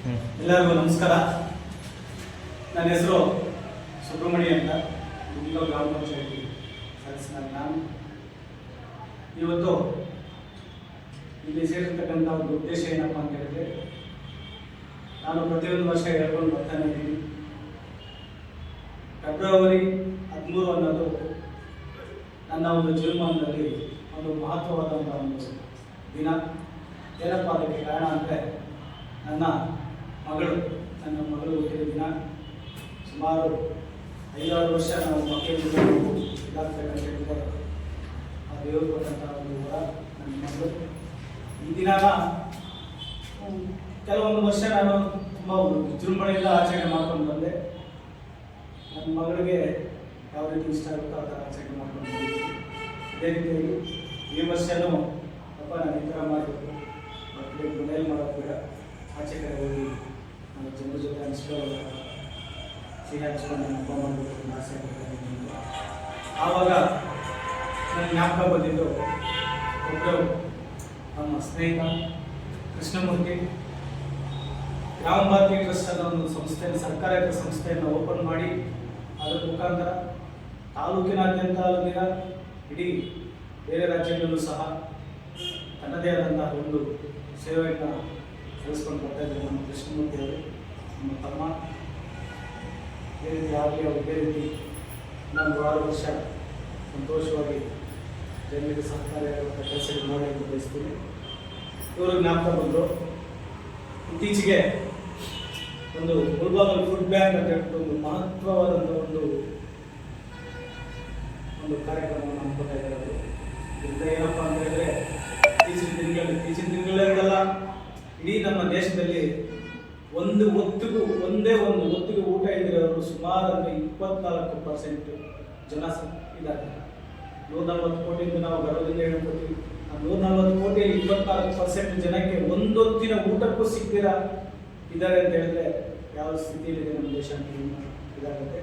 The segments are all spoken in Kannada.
ಎಲ್ಲರಿಗೂ ನಮಸ್ಕಾರ. ನನ್ನ ಹೆಸರು ಸುಬ್ರಹ್ಮಣ್ಯ ಅಂತ. ಗುಂಡ್ಲೋ ಗ್ರಾಮ ಪಂಚಾಯತಿ ಸದಸ್ಯನಾದ ನಾನು. ಇವತ್ತು ಇಲ್ಲಿ ಸೇರಿರ್ತಕ್ಕಂಥ ಒಂದು ಉದ್ದೇಶ ಏನಪ್ಪ ಅಂತ ಹೇಳಿದ್ರೆ, ನಾನು ಪ್ರತಿಯೊಂದು ವರ್ಷ ಹೇಳ್ಕೊಂಡು ಬರ್ತಾನೆ ಇದ್ದೀನಿ. ಫೆಬ್ರವರಿ ಹದಿಮೂರು ಅನ್ನೋದು ನನ್ನ ಒಂದು ಜೀವಮಾನದಲ್ಲಿ ಒಂದು ಮಹತ್ವವಾದಂಥ ಒಂದು ದಿನ. ಏನಪ್ಪ ಅದಕ್ಕೆ ಕಾರಣ ಅಂದರೆ, ನನ್ನ ಮಗಳು, ನನ್ನ ಮಗಳು ಹುಟ್ಟಿದ ದಿನ ಸುಮಾರು ಐದಾರು ವರ್ಷ ನಾವು ಮಕ್ಕಳಿಗೆ ಹೇಳಿದ್ದಾರೆ ಆ ದೇವರು ಕೊಟ್ಟಂಥ ಒಂದು ವರ ನನ್ನ ಮಗಳು. ಈ ದಿನ ಕೆಲವೊಂದು ವರ್ಷ ನಾನು ತುಂಬ ವಿಜೃಂಭಣೆಯಿಂದ ಆಚರಣೆ ಮಾಡ್ಕೊಂಡು ಬಂದೆ. ನನ್ನ ಮಗಳಿಗೆ ಯಾವ ರೀತಿ ಇಷ್ಟ ಆಗುತ್ತೋ ಆ ಥರ ಆಚರಣೆ ಮಾಡ್ಕೊಂಡು ಬಂದೆ ಅದೇ ರೀತಿಯಾಗಿ ಈ ವರ್ಷನೂ ಅಪ್ಪ ನಾನು ಈ ಥರ ಮಾಡಬೇಕು ಮಕ್ಕಳಿಗೆ ಮನೇಲಿ ಮಾಡೋದು ಬೇಡ, ಆಚೆ ಕಡೆ ಹೋಗಿ ಜನರ ಜೊತೆ ಹಂಚ್ಕೊಳ್ಳೋದು ಸಿಹಿ ಹಂಚ್ಕೊಂಡು ಹಬ್ಬ ಮಾಡಬೇಕು ಆಸೆ. ಆವಾಗ ನನ್ನ ಜ್ಞಾಪಕ ಬಂದಿದ್ದು ಒಬ್ಬರು ನಮ್ಮ ಸ್ನೇಹಿತ ಕೃಷ್ಣಮೂರ್ತಿ ಗ್ರಾಮ ಭಾರತಿ ಟ್ರಸ್ಟ್ ಅನ್ನೋ ಒಂದು ಸಂಸ್ಥೆಯನ್ನು ಸರ್ಕಾರದ ಸಂಸ್ಥೆಯನ್ನು ಓಪನ್ ಮಾಡಿ ಅದರ ಮುಖಾಂತರ ತಾಲೂಕಿನಾದ್ಯಂತ ಅಲ್ಲದಿರ ಇಡೀ ಬೇರೆ ರಾಜ್ಯಗಳಲ್ಲೂ ಸಹ ತನ್ನದೇ ಆದಂತಹ ಒಂದು ಸೇವೆಯನ್ನು ಸಲ್ಲಿಸ್ಕೊಂಡು ಬರ್ತಾ ಇದ್ದಾರೆ ನಮ್ಮ ಕೃಷ್ಣಮೂರ್ತಿ ಅವರು ನಮ್ಮ ತಮ್ಮ ರೀತಿ ಆಗಲಿ ಅವರು ರೀತಿ ಇನ್ನೊಂದು ಆರು ವರ್ಷ ಸಂತೋಷವಾಗಿ ಜನರಿಗೆ ಸಹಕಾರ ಆಗುವಂಥ ಕೆಲಸಗಳು ಮಾಡಿ ಅಂತ ಬಯಸ್ತೀನಿ. ಇವರು ಜ್ಞಾಪಕ ಬಂದರು ಇತ್ತೀಚೆಗೆ ಒಂದು ಗುಲ್ಬಾಗಲ್ ಫುಡ್ ಬ್ಯಾಂಕ್ ಅಂತ ಹೇಳ್ಬಿಟ್ಟು ಒಂದು ಮಹತ್ವವಾದಂಥ ಒಂದು ಒಂದು ಕಾರ್ಯಕ್ರಮವನ್ನು ಹಮ್ಮಿಕೊಳ್ತಾ ಇದ್ದಾರೆ ಅವರು. ಇದರಿಂದ ಏನಪ್ಪ ಅಂತ ಹೇಳಿದ್ರೆ, ಇತ್ತೀಚಿನ ದಿನಗಳಲ್ಲಿ ಇತ್ತೀಚಿನ ದಿನಗಳಲ್ಲ ಇಡೀ ನಮ್ಮ ದೇಶದಲ್ಲಿ ಒಂದು ಹೊತ್ತಿಗೂ ಒಂದೇ ಒಂದು ಹೊತ್ತಿಗೆ ಊಟ ಇದ್ದಿರೋರು ಸುಮಾರು ಅಂದರೆ ಇಪ್ಪತ್ನಾಲ್ಕು ಪರ್ಸೆಂಟ್ ಜನ ಇದ್ದಾರೆ. ನೂರ ನಲ್ವತ್ತು ಕೋಟಿಯಿಂದ ನಾವು ಗರ್ವದಿಂದ ಹೇಳ್ಕೊತೀವಿ. ಆ ನೂರ ನಲ್ವತ್ತು ಕೋಟಿಯಲ್ಲಿ ಇಪ್ಪತ್ನಾಲ್ಕು ಪರ್ಸೆಂಟ್ ಜನಕ್ಕೆ ಒಂದೊತ್ತಿನ ಊಟಕ್ಕೂ ಸಿಕ್ಕಿರ ಇದ್ದಾರೆ ಅಂತ ಹೇಳಿದ್ರೆ ಯಾವ ಸ್ಥಿತಿಯಲ್ಲಿದೆ ನಮ್ಮ ದೇಶ ಅಂತ ಇದಾಗುತ್ತೆ.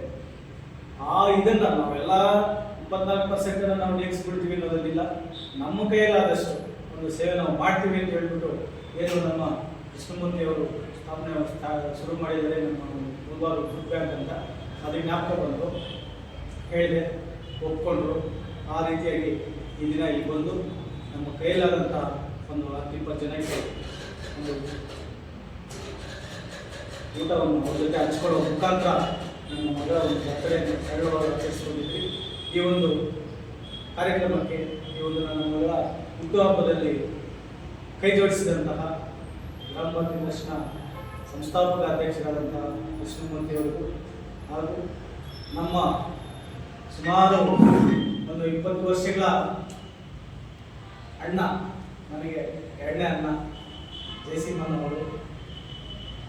ಆ ಇದನ್ನ ನಾವೆಲ್ಲ ಇಪ್ಪತ್ನಾಲ್ಕು ಪರ್ಸೆಂಟ್ ನಾವು ಬಿಡ್ತೀವಿ ಅನ್ನೋದಿಲ್ಲ ನಮ್ಮ ಕೈಯಲ್ಲಾದಷ್ಟು ಒಂದು ಸೇವೆ ನಾವು ಮಾಡ್ತೀವಿ ಅಂತ ಹೇಳ್ಬಿಟ್ಟು ಏನು ನಮ್ಮ ಕೃಷ್ಣಮೂರ್ತಿ ಅವರು ಸ್ಥಾಪನೆ ಸ್ಥಾ- ಶುರು ಮಾಡಿದರೆ ನಮ್ಮ ಮುಲ್ಬಾರು ಫುಡ್ ಬ್ಯಾಂಕ್ ಅಂತ ಅದಕ್ಕೆ ಜ್ಞಾಪಕ ಬಂದು ಹೇಳಿದೆ, ಒಪ್ಕೊಂಡ್ರು. ಆ ರೀತಿಯಾಗಿ ಈ ದಿನ ಇಲ್ಲಿ ಬಂದು ನಮ್ಮ ಕೈಲಾದಂಥ ಒಂದು ಹತ್ತು ಇಪ್ಪತ್ತು ಜನಕ್ಕೆ ಒಂದು ಊಟವನ್ನು ಅವ್ರ ಜೊತೆ ಹಂಚ್ಕೊಳ್ಳೋ ಮುಖಾಂತರ ನಮ್ಮ ಮಗ ಒಂದು ಬರ್ತಡೆಯನ್ನು ಸರಳವಾಗಿ ಆಚರಿಸ್ಕೊಂಡಿದ್ವಿ. ಈ ಒಂದು ಕಾರ್ಯಕ್ರಮಕ್ಕೆ ಈ ಒಂದು ನನ್ನ ಮಗಳ ಹುಟ್ಟುಹಬ್ಬದಲ್ಲಿ ಕೈ ಜೋಡಿಸಿದಂತಹ ಗ್ರಾಮ ಪಂಚಾಯತ್ ಸಂಸ್ಥಾಪಕ ಅಧ್ಯಕ್ಷರಾದಂಥ ಕೃಷ್ಣಮೂರ್ತಿಯವರು ಹಾಗೂ ನಮ್ಮ ಸುಮಾರು ಒಂದು ಇಪ್ಪತ್ತು ವರ್ಷಗಳ ಅಣ್ಣ, ನನಗೆ ಎರಡನೇ ಅಣ್ಣ, ಜಯಸಿಂಹನವರು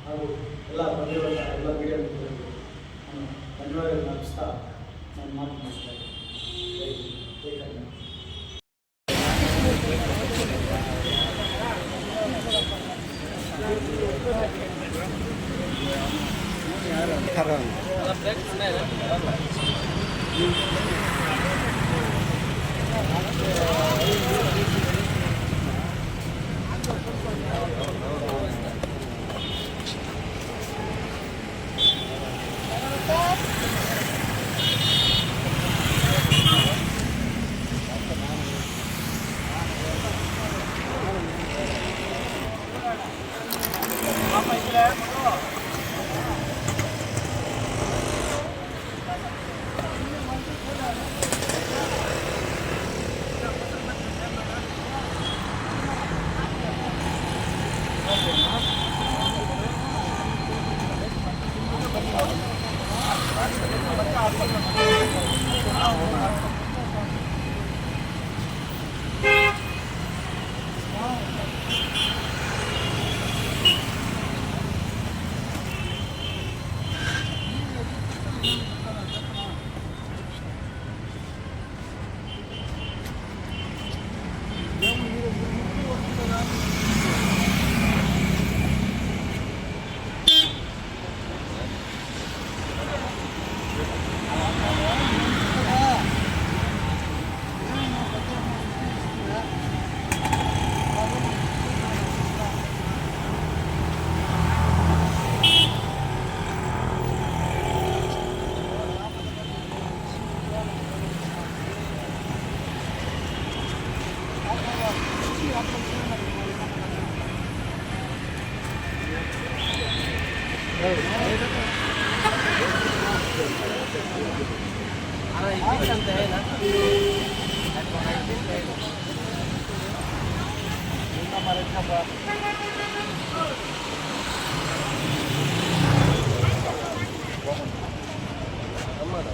ಹಾಗೂ ಎಲ್ಲ ಬಂದಿರುವಂಥ ಎಲ್ಲ ಮೀಡಿಯಾ ಮಿತ್ರರಿಗೆ ನಾನು ಧನ್ಯವಾದಗಳನ್ನು ಅರ್ಪಿಸ್ತಾ ನಾನು ಮಾತು ಮಾಡಿಸ್ತಾ Thank you. కర్రాలు பண்ணப்பா ஆமாடா.